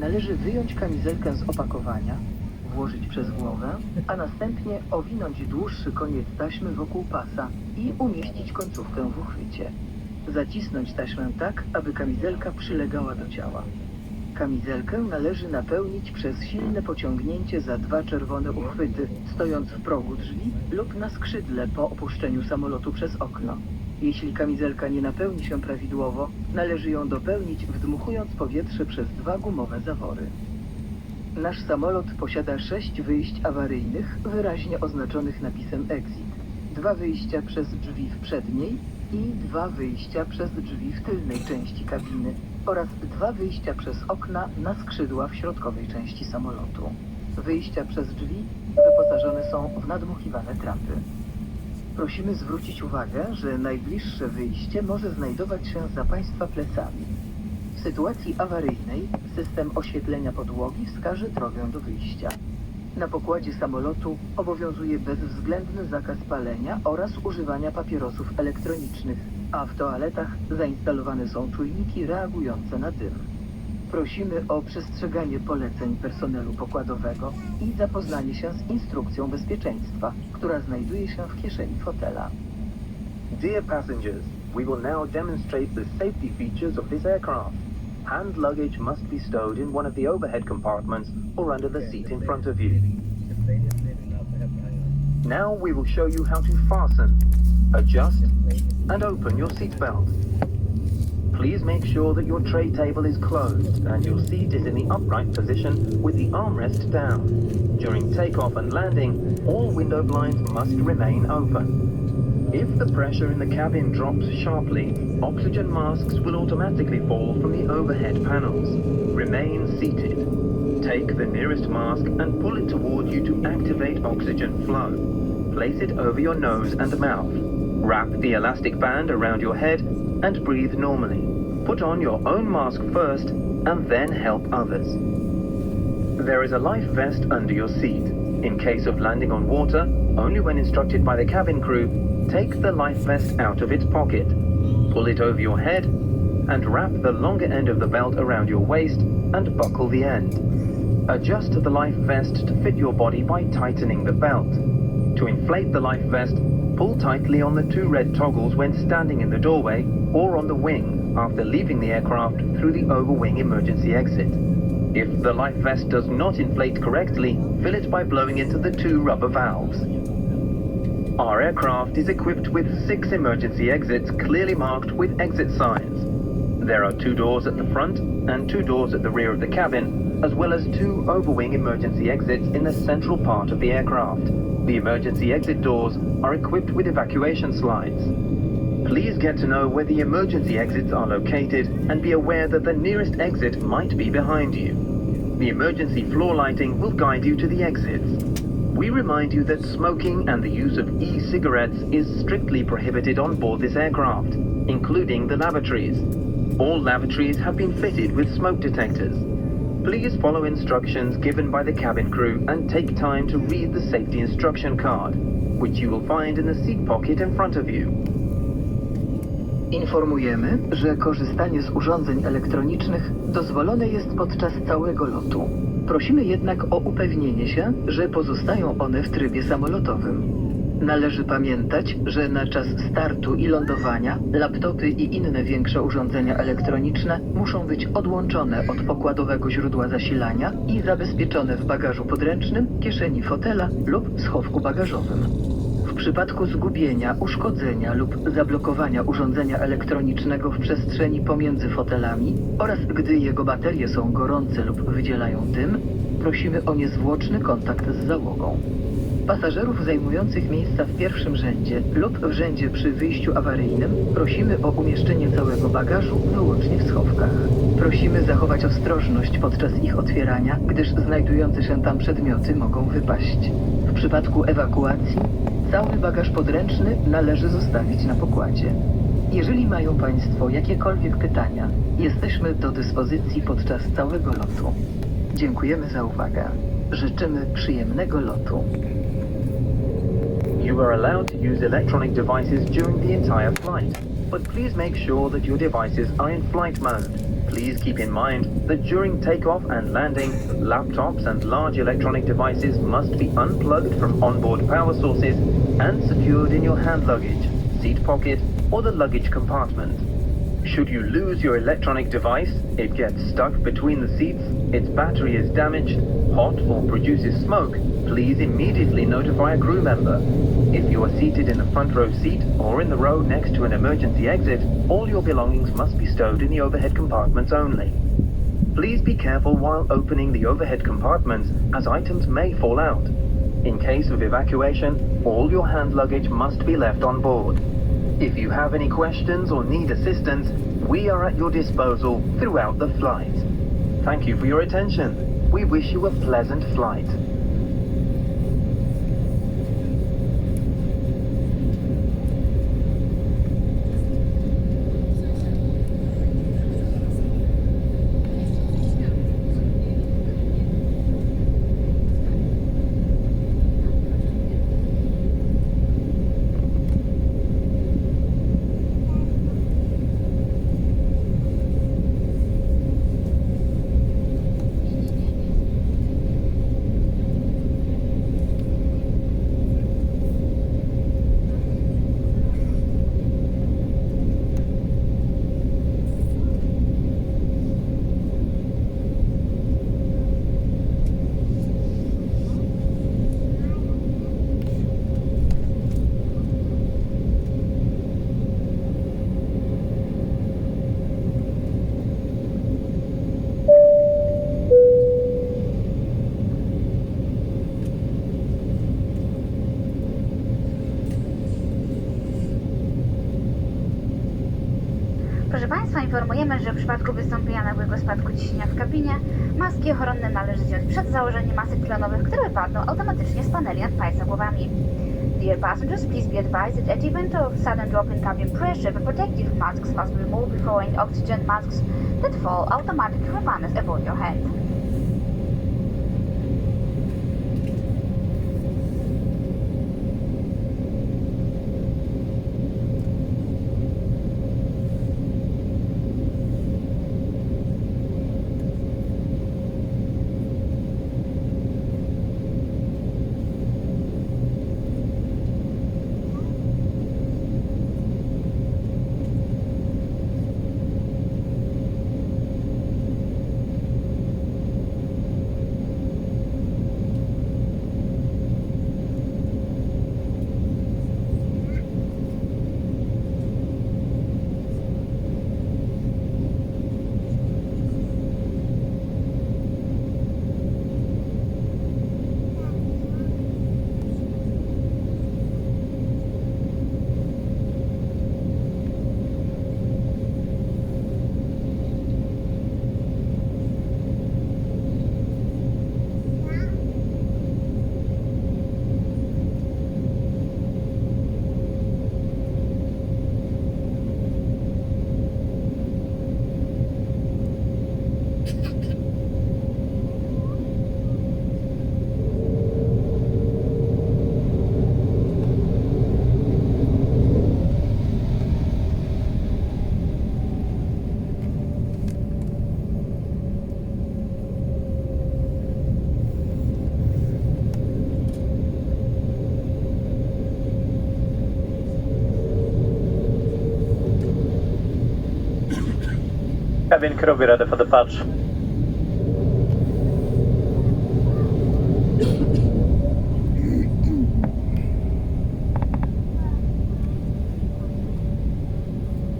należy wyjąć kamizelkę z opakowania, włożyć przez głowę, a następnie owinąć dłuższy koniec taśmy wokół pasa i umieścić końcówkę w uchwycie. Zacisnąć taśmę tak, aby kamizelka przylegała do ciała. Kamizelkę należy napełnić przez silne pociągnięcie za dwa czerwone uchwyty, stojąc w progu drzwi lub na skrzydle po opuszczeniu samolotu przez okno. Jeśli kamizelka nie napełni się prawidłowo, należy ją dopełnić wdmuchując powietrze przez dwa gumowe zawory. Nasz samolot posiada sześć wyjść awaryjnych, wyraźnie oznaczonych napisem exit. Dwa wyjścia przez drzwi w przedniej i dwa wyjścia przez drzwi w tylnej części kabiny oraz dwa wyjścia przez okna na skrzydła w środkowej części samolotu. Wyjścia przez drzwi wyposażone są w nadmuchiwane trapy. Prosimy zwrócić uwagę, że najbliższe wyjście może znajdować się za Państwa plecami. W sytuacji awaryjnej system oświetlenia podłogi wskaże drogę do wyjścia. Na pokładzie samolotu obowiązuje bezwzględny zakaz palenia oraz używania papierosów elektronicznych, a w toaletach zainstalowane są czujniki reagujące na dym. Prosimy o przestrzeganie poleceń personelu pokładowego i zapoznanie się z instrukcją bezpieczeństwa, która znajduje się w kieszeni fotela. Dear passengers, we will now demonstrate the safety features of this aircraft. Hand luggage must be stowed in one of the overhead compartments or under the seat in front of you. Now we will show you how to fasten, adjust, and open your seatbelt. Please make sure that your tray table is closed and your seat is in the upright position with the armrest down. During takeoff and landing, all window blinds must remain open. If the pressure in the cabin drops sharply, oxygen masks will automatically fall from the overhead panels. Remain seated. Take the nearest mask and pull it toward you to activate oxygen flow. Place it over your nose and mouth. Wrap the elastic band around your head and breathe normally. Put on your own mask first and then help others. There is a life vest under your seat. In case of landing on water, only when instructed by the cabin crew, take the life vest out of its pocket. Pull it over your head and wrap the longer end of the belt around your waist and buckle the end. Adjust the life vest to fit your body by tightening the belt. To inflate the life vest, pull tightly on the two red toggles when standing in the doorway or on the wing after leaving the aircraft through the overwing emergency exit. If the life vest does not inflate correctly, fill it by blowing into the two rubber valves. Our aircraft is equipped with six emergency exits clearly marked with exit signs. There are two doors at the front and two doors at the rear of the cabin, as well as two overwing emergency exits in the central part of the aircraft. The emergency exit doors are equipped with evacuation slides. Please get to know where the emergency exits are located and be aware that the nearest exit might be behind you. The emergency floor lighting will guide you to the exits. We remind you that smoking and the use of e-cigarettes is strictly prohibited on board this aircraft, including the lavatories. All lavatories have been fitted with smoke detectors. Please follow instructions given by the cabin crew and take time to read the safety instruction card, which you will find in the seat pocket in front of you. Informujemy, że korzystanie z urządzeń elektronicznych dozwolone jest podczas całego lotu. Prosimy jednak o upewnienie się, że pozostają one w trybie samolotowym. Należy pamiętać, że na czas startu i lądowania laptopy i inne większe urządzenia elektroniczne muszą być odłączone od pokładowego źródła zasilania i zabezpieczone w bagażu podręcznym, kieszeni fotela lub schowku bagażowym. Przypadku zgubienia, uszkodzenia lub zablokowania urządzenia elektronicznego w przestrzeni pomiędzy fotelami oraz gdy jego baterie są gorące lub wydzielają dym, prosimy o niezwłoczny kontakt z załogą. Pasażerów zajmujących miejsca w pierwszym rzędzie lub w rzędzie przy wyjściu awaryjnym prosimy o umieszczenie całego bagażu wyłącznie w schowkach. Prosimy zachować ostrożność podczas ich otwierania, gdyż znajdujące się tam przedmioty mogą wypaść. W przypadku ewakuacji cały bagaż podręczny należy zostawić na pokładzie. Jeżeli mają Państwo jakiekolwiek pytania, jesteśmy do dyspozycji podczas całego lotu. Dziękujemy za uwagę. Życzymy przyjemnego lotu. You are allowed to use electronic devices during the entire flight, but please make sure that your devices are in flight mode. Please keep in mind that during takeoff and landing, laptops and large electronic devices must be unplugged from onboard power sources and secured in your hand luggage, seat pocket, or the luggage compartment. Should you lose your electronic device, it gets stuck between the seats, its battery is damaged, hot, or produces smoke, please immediately notify a crew member. If you are seated in the front row seat or in the row next to an emergency exit, all your belongings must be stowed in the overhead compartments only. Please be careful while opening the overhead compartments as items may fall out. In case of evacuation, all your hand luggage must be left on board. If you have any questions or need assistance, we are at your disposal throughout the flight. Thank you for your attention. We wish you a pleasant flight. Proszę Państwa, informujemy, że w przypadku wystąpienia nagłego spadku ciśnienia w kabinie maski ochronne należy zdjąć przed założeniem masek tlenowych, które wypadną automatycznie z paneli nad Państwa głowami. Dear passengers, please be advised that at the event of sudden drop in cabin pressure, the protective masks must be removed before any oxygen masks that fall automatically remain above your head. Crew be ready for departure.